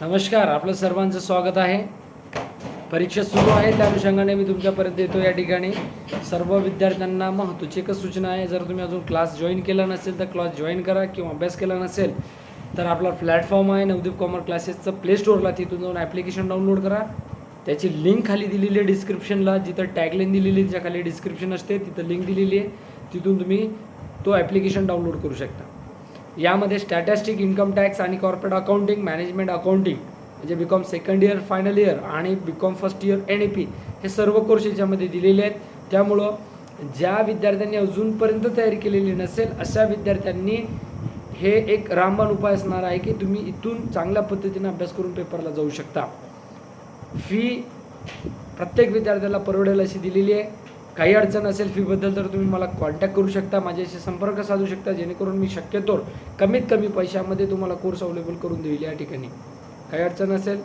नमस्कार आपलं सर्वांचं स्वागत आहे. परीक्षा सुरू आहे त्या अनुषंगाने मी तुमच्यापर्यंत येतो या ठिकाणी. सर्व विद्यार्थ्यांना महत्त्वाची एकच सूचना आहे जर तुम्ही अजून क्लास जॉईन केला नसेल तर क्लास जॉईन करा किंवा अभ्यास केला नसेल तर आपला प्लॅटफॉर्म आहे नवदीप कॉमर्स क्लासेसचं प्ले स्टोअरला तिथून जाऊन ॲप्लिकेशन डाउनलोड करा. त्याची लिंक खाली दिलेली आहे डिस्क्रिप्शनला जिथं टॅगलाईन दिलेली आहे त्याच्याखाली डिस्क्रिप्शन असते तिथं लिंक दिलेली आहे. तिथून तुम्ही तो ॲप्लिकेशन डाउनलोड करू शकता. यामध्ये स्टॅटिस्टिक इन्कम टॅक्स आणि कॉर्पोरेट अकाउंटिंग मॅनेजमेंट अकाउंटिंग म्हणजे B com second year final year आणि B com first year N A P हे सर्व कोर्स याच्यामध्ये दिलेले आहेत. त्यामुळं ज्या विद्यार्थ्यांनी अजूनपर्यंत तयारी केलेली नसेल अशा विद्यार्थ्यांनी हे एक रामबाण उपाय असणार आहे की तुम्ही इथून चांगल्या पद्धतीने अभ्यास करून पेपरला जाऊ शकता. फी प्रत्येक विद्यार्थ्याला परवडेल अशी दिलेली आहे. काही अडचण असेल फीबद्दल तर तुम्ही मला कॉन्टॅक्ट करू शकता माझ्याशी संपर्क साधू शकता जेणेकरून मी शक्यतो कमीत कमी पैशामध्ये तुम्हाला कोर्स अवेलेबल करून देईल या ठिकाणी. काही अडचण असेल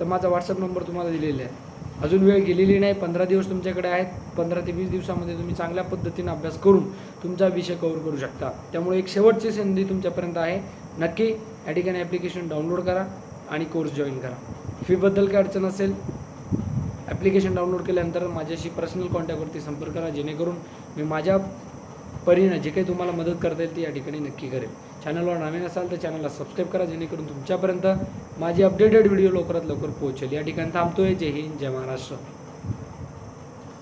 तर माझा व्हॉट्सअप नंबर तुम्हाला दिलेला आहे. अजून वेळ गेलेली नाही पंधरा दिवस तुमच्याकडे आहेत पंधरा ते वीस दिवसामध्ये तुम्ही चांगल्या पद्धतीने अभ्यास करून तुमचा विषय कव्हर करू शकता. त्यामुळे एक शेवटची संधी तुमच्यापर्यंत आहे. नक्की या ठिकाणी ॲप्लिकेशन डाउनलोड करा आणि कोर्स जॉईन करा. फीबद्दल काय अडचण असेल ॲप्लिकेशन डाउनलोड केल्यानंतर माझ्याशी पर्सनल कॉन्टॅक्टवरती संपर्क करा जेणेकरून मी माझ्या परीनं जे काही तुम्हाला मदत करता येईल ती या ठिकाणी नक्की करेल. चॅनलवर नवीन असाल तर चॅनलला सबस्क्राईब करा जेणेकरून तुमच्यापर्यंत माझी अपडेटेड व्हिडिओ लवकरात लवकर पोहोचेल. या ठिकाणी थांबतोय. जय हिंद जय महाराष्ट्र.